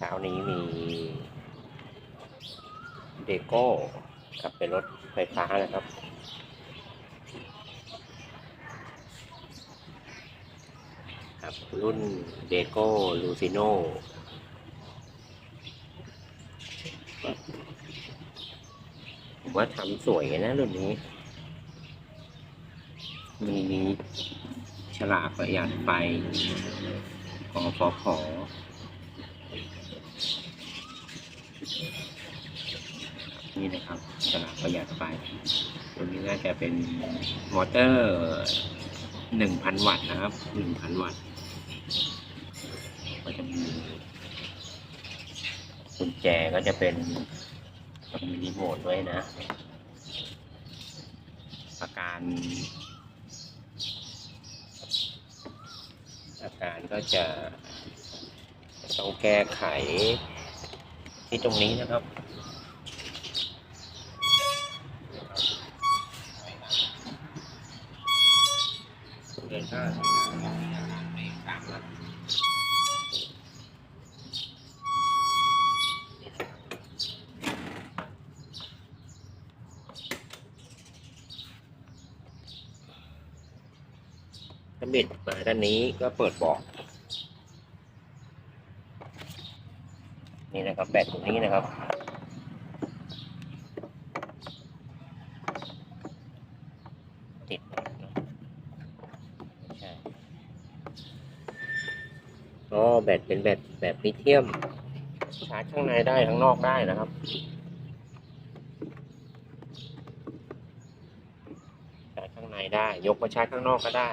เช้านี้มีเดโก้ครับเป็นรถไฟฟ้านะครับ ครับ รุ่นเดโก้ลูซิโนผมว่าทำสวยนะรุ่นนี้ มีฉลากประหยัดไฟกฟผ นี่นะครับฉลากประหยัดไฟตัวนี้น่าจะเป็นมอเตอร์หนึ่งพันวัตต์นะครับหนึ่งพันวัตต์ก็จะมีกุญแจก็จะเป็นมีรีโมทด้วยนะ อาการอาการก็จะต้องแก้ไขที่ตรงนี้นะครับ เดินข้างไม่ตามแล้วถ้าบิดมาด้านนี้ก็เปิดบอกนี่นะครับแบตตรงนี้นะครับ ติดเนอะไม่ใช่ อ๋อแบตเป็นแบตแบบลิเธียม ชาร์จข้างในได้ข้างนอกได้นะครับ ชาร์จข้างในได้ ยกมาชาร์จข้างนอกก็ได้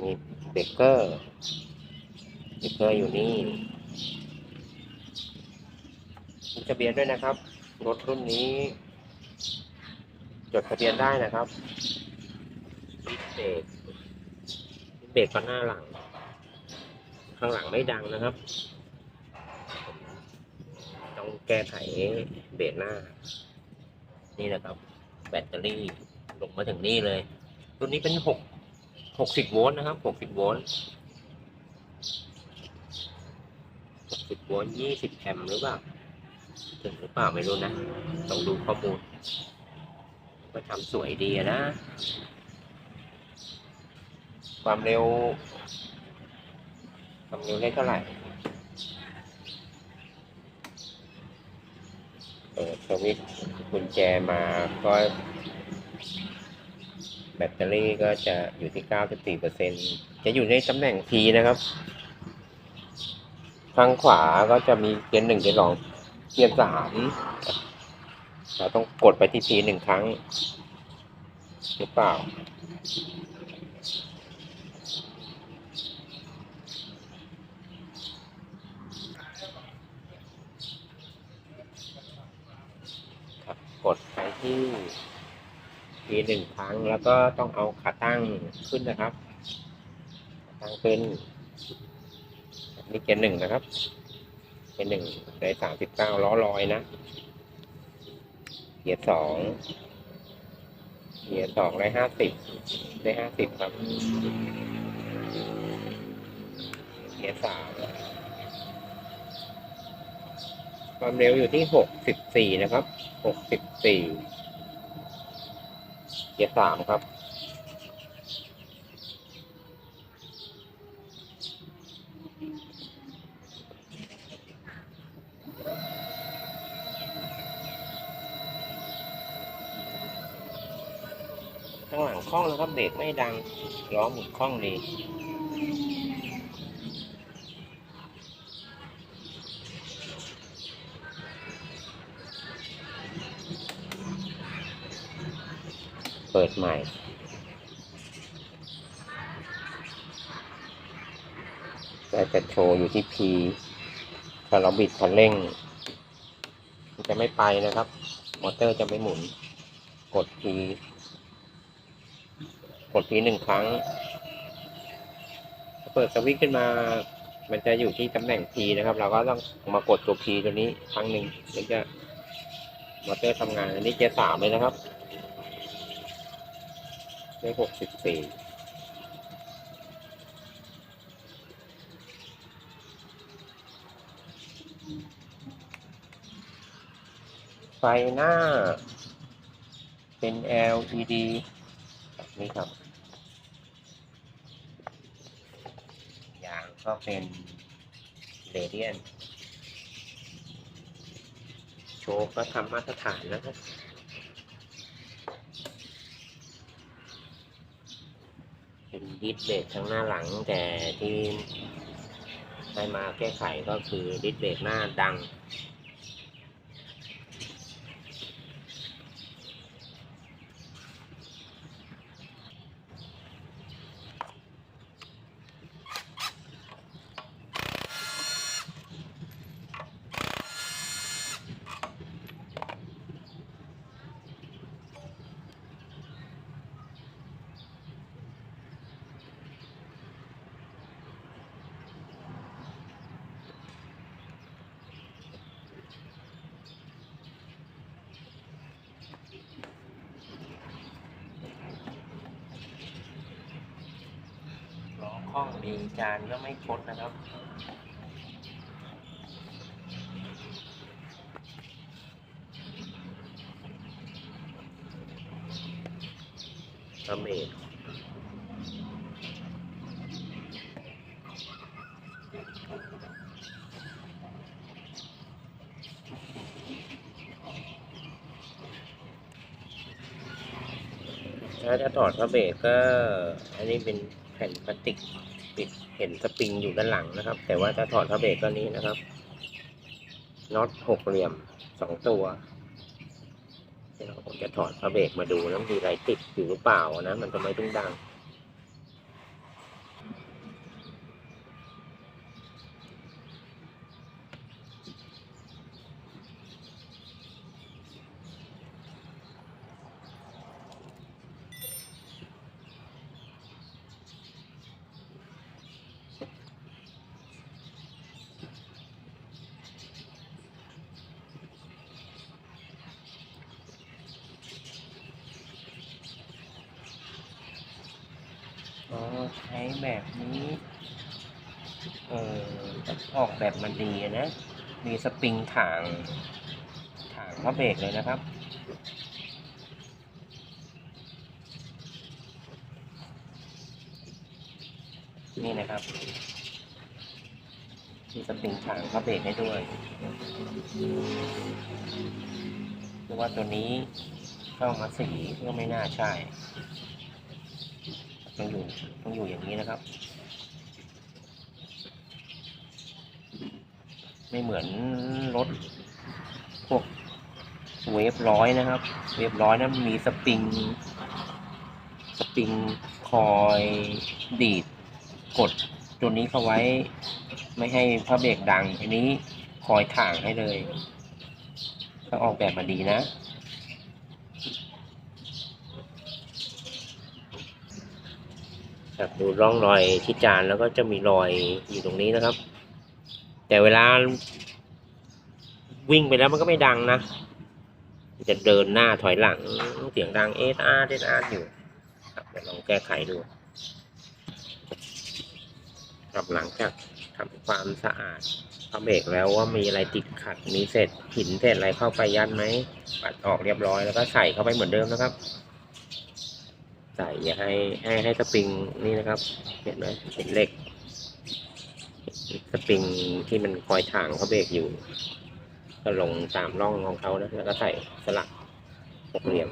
นี่เบเกอร์ เบเกอร์อยู่นี่มีทะเบียนด้วยนะครับ รถรุ่นนี้ จดทะเบียนได้นะครับดิสเบรกดิสเบรกก็หน้าหลัง ข้างหลังไม่ดังนะครับ ต้องแก้ไขเบรกหน้า นี่นะครับ แบตเตอรี่ลงมาถึงนี่เลย ตัวนี้เป็นหกหกสิบโวลต์นะครับหกสิบโวลต์หกสิบโวลต์ยี่สิบแอมป์หรือเปล่า ถึงหรือเปล่าไม่รู้นะ ต้องดูข้อมูล ก็ทำสวยดีนะ ความเร็ว ความเร็วได้เท่าไหร่ เปิดสวิตช์กุญแจมาก็แบตเตอรี่ก็จะอยู่ที่ 94%จะอยู่ในตำแหน่ง P นะครับทางขวาก็จะมีเกียร์หนึ่งเกียร์สองเกียร์สาม เราต้องกดไปที่ P หนึ่งครั้ง หรือเปล่า ครับ กดไปที่ทีหนึ่งครั้งแล้วก็ต้องเอาขาตั้งขึ้นนะครับขาตั้งขึ้นนี่เกียร์หนึ่งนะครับเกียร์หนึ่งได้สามสิบเก้าล้อลอยนะ เกียร์สองเกียร์สองได้ห้าสิบได้ห้าสิบครับ เกียร์สามความเร็วอยู่ที่หกสิบสี่นะครับหกสิบสี่เกียร์สามครับ ข้างหลังคล่องแล้วครับเบรกไม่ดังล้อหมุนคล่องดีเปิดใหม่ก็จะโชว์อยู่ที่ P ถ้าเราบิดคันเร่ง มันจะไม่ไปนะครับ มอเตอร์จะไม่หมุน กด P กดนี้หนึ่งครั้งเปิดสวิตช์ขึ้นมา มันจะอยู่ที่ตำแหน่ง P นะครับ เราก็ต้องมากดตัว P ตัวนี้ครั้งหนึ่งถึงจะมอเตอร์ทำงาน อันนี้เกียร์สามเลยนะครับเลขหกสิบสี่ไฟหน้าเป็น LED นี้ครับ ยางก็เป็นเรเดียน โชก็ทำมาตรฐานนะครับเป็นดิสเบรกทั้งหน้าหลังแต่ที่ได้มาแก้ไขก็คือดิสเบรกหน้าดัง ล้ อข้องมีจานก็ไม่คดนะครับกระเมดถ้าจะถอดพระเบรกก็อันนี้เป็น ผ่นพลาสติกปิดเห็นสปริงอยู่ด้านหลังนะครับ แต่ว่าถ้าถอดพระเบรกตัวนี้นะครับน็อตหกเหลี่ยมสองตัวเดี๋ยวผมจะถอดพระเบรกมาดูแล้วมีอะไรติดอยู่หรือเปล่านะ มันทำไมถึงดัง อ๋อ ใช้แบบนี้ เออออกแบบมันดีนะ มีสปริงถางถางพระเบรกเลยนะครับนี่นะครับมีสปริงถางพระเบรกให้ด้วยคือว่าตัวนี้เข้ามาสีก็ไม่น่าใช่ ต้องอยู่ต้องอยู่อย่างนี้นะครับ ไม่เหมือนรถพวกเวฟร้อยนะครับ เวฟร้อยนั้นมีสปริง สปริงคอยดีดกดตัวนี้เข้าไว้ ไม่ให้พระเบรกดังอันนี้คอยถ่างให้เลย ก็ออกแบบมาดีนะ ครับดูร่องรอยที่จานแล้วก็จะมีรอยอยู่ตรงนี้นะครับ แต่เวลาวิ่งไปแล้วมันก็ไม่ดังนะจะเดินหน้าถอยหลังเสียงดังเอสอาร์เอสอาร์อยู่ครับเดี๋ยวลองแก้ไขดูครับหลังจากทำความสะอาดพระเบรกแล้วว่ามีอะไรติดขัดมีเศษหินเศษอะไรเข้าไปยันไหมปัดออกเรียบร้อยแล้วก็ใส่เข้าไปเหมือนเดิมนะครับ ใส่อย่าให้ให้ให้สปริงนี่นะครับ เห็นไหมเห็นเหล็กสปริงที่มันคอยถ่างเขาเบรกอยู่ ก็ลงตามร่องของเขานะแล้วก็ใส่สลักหกเหลี่ยม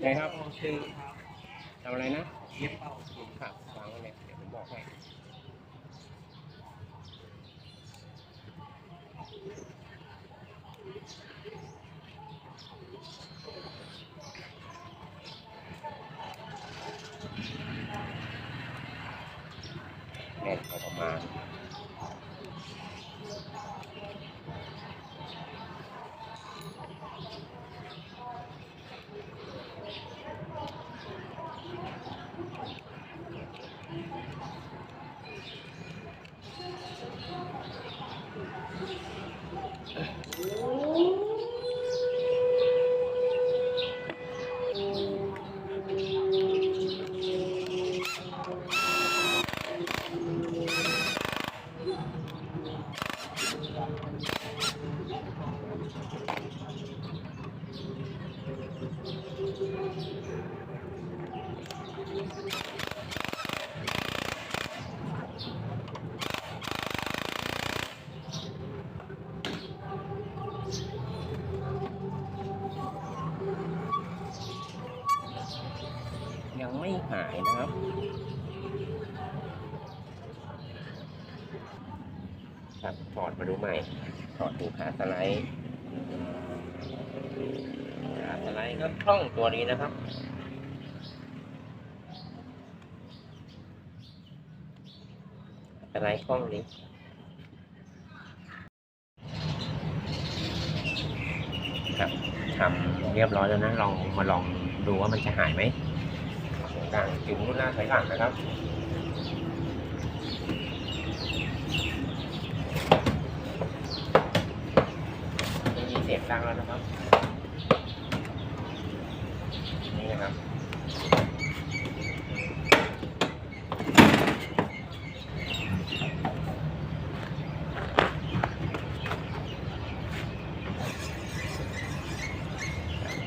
ไงครับคือทำอะไรนะ เย็บเป้าครับวางไว้เลยเดี๋ยวผมบอกให้ ล่องตัวนี้นะครับสไลด์คล่องนี้ครับทำเรียบร้อยแล้วนะลองมาลองดูว่ามันจะหายไหมต่างจุ่มรุ่นหน้าถอยหลังนะครับไม่มีเสียงดังแล้วนะครับ นี่นะครับ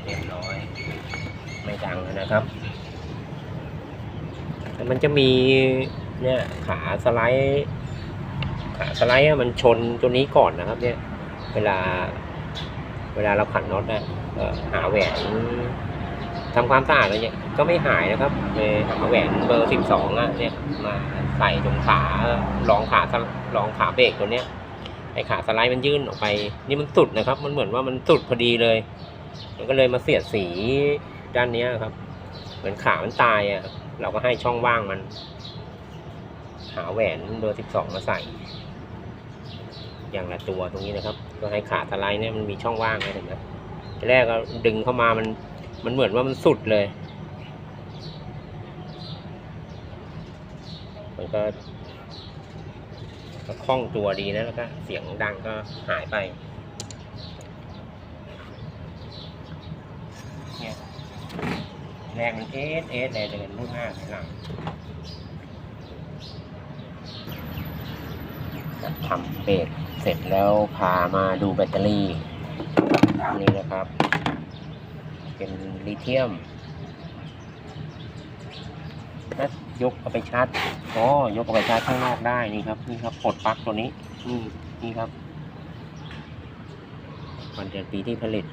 เรียบร้อย ไม่ดังแล้ว นะครับ แต่มันจะมีเนี่ยขาสไลด์ขาสไลด์มันชนตัวนี้ก่อนนะครับ เนี่ย เวลา เวลาเราขันน็อตนะหาแหวนทำความสะอาดอะไรเนี่ยก็ไม่หายนะครับเลยหาแหวนเบอร์สิบสองอะเนี่ยมาใส่ตรงขารองขาลรองขาเบรกตัวเนี้ยไอขาสไลด์มันยื่นออกไป นี่มันสุดนะครับ มันเหมือนว่ามันสุดพอดีเลย มันก็เลยมาเสียดสีด้านเนี้ยครับ เหมือนขามันตายอะ เราก็ให้ช่องว่างมัน หาแหวนเบอร์สิบสองมาใส่ อย่างละตัวตรงนี้นะครับ ก็ให้ขาสไลเนี่ยมันมีช่องว่างให้เห็นไหมทีแรกก็ดึงเข้ามามัน มันเหมือนว่ามันสุดเลย มันก็ก็คล่องตัวดีนะแล้วก็เสียงดังก็หายไป เนี่ย แรงมันเอสเอสเลยเดินรุ่นหน้าถอยหลังทำเบรกเสร็จแล้วพามาดูแบตเตอรี่ นี่นะครับ เป็นลิเธียมนัดยกเอาไปชาร์จอ๋อยกเอาไปชาร์จข้างนอกได้นี่ครับ นี่ครับปลดปลั๊กตัวนี้ นี่นี่ครับวันเดือนปีที่ผลิต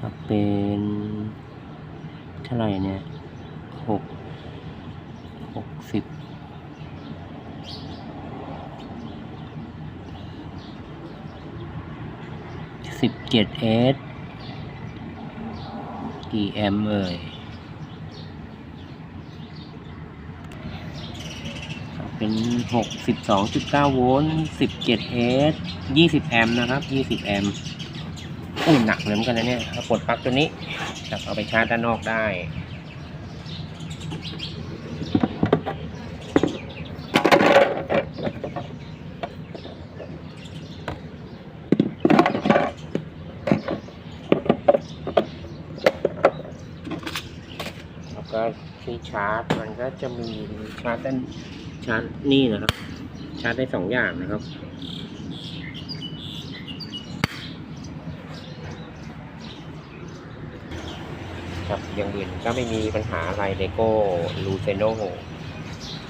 ครับ เป็นเท่าไหร่เนี่ยหกหกสิบสิบเจ็ดเอสกี่แอมป์เอ่ยเป็นหกสิบสองจุดเก้าโวลต์สิบเจ็ดเอสยี่สิบแอมป์นะครับยี่สิบแอมป์ อู้หนักเลยเหมือนกันนะเนี่ยเอาปลดปลั๊กตัวนี้ครับเอาไปชาร์จด้านนอกได้แล้วก็ที่ชาร์จมันก็จะมีชาร์จด้านชาร์จนี่นะครับ ชาร์จได้สองอย่างนะครับ ครับ อย่างอื่นก็ไม่มีปัญหาอะไรเลโก้ลูเซโน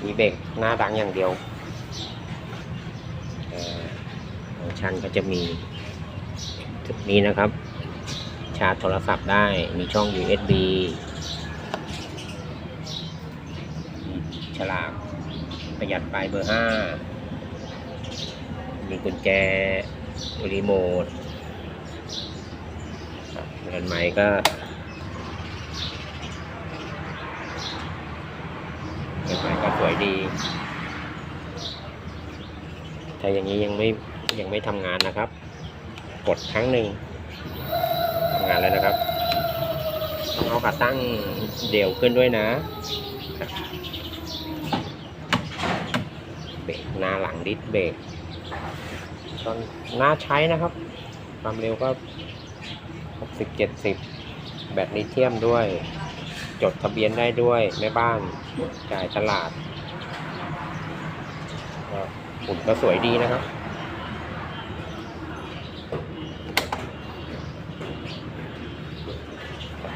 มีเบรกหน้าดังอย่างเดียวของชันก็จะมีจุดนี้นะครับ ชาร์จโทรศัพท์ได้มีช่อง USB มีฉลากประหยัดไฟเบอร์ 5 มีกุญแจรีโมทครับเงินไม้ก็ เก็บไวยดีถ้าอย่างนี้ยังไม่ยังไม่ทำงานนะครับ กดครั้งหนึ่งทำงานแล้วนะครับต้องเอาขาตั้งเดี่ยวขึ้นด้วยนะเบรกหน้าหลังดิสเบรกตอนหน้าใช้นะครับ ความเร็วก็ 60 70 แบตลิเธียมด้วย จดทะเบียนได้ด้วยแม่บ้านจ่ายตลาด หุ่นก็สวยดีนะครับ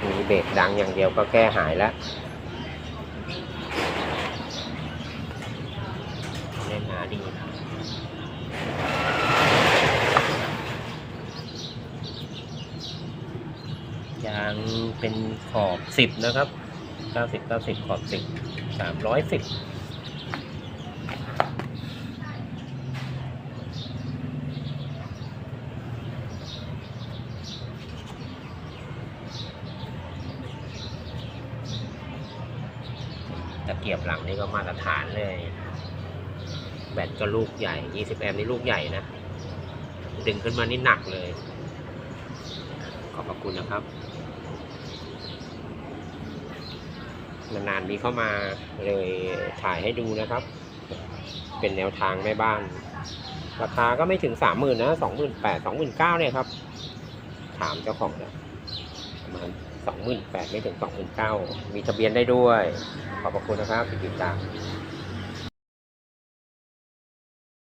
มีเบรกดังอย่างเดียวก็แก้หายแล้วเล่นหาดีนะยางเป็นขอบสิบนะครับเก้าสิบเก้าสิบขอบสิบสามร้อยสิบ กียบหลังนี่ก็มาตรฐานเลย แบตก็ลูกใหญ่ 20 แอมป์นี่ลูกใหญ่นะ ดึงขึ้นมานี่หนักเลย ขอบพระคุณนะครับ นานๆมีเข้ามาเลยถ่ายให้ดูนะครับ เป็นแนวทางแม่บ้าน ราคาก็ไม่ถึงสามหมื่นนะสองหมื่นแปดสองหมื่นเก้าเนี่ยครับ ถามเจ้าของนี่ยประมาณ สองหมื่นแปดไม่ถึงสองหมื่นเก้ามีทะเบียนได้ด้วย ขอบพระคุณนะครับที่ติดตาม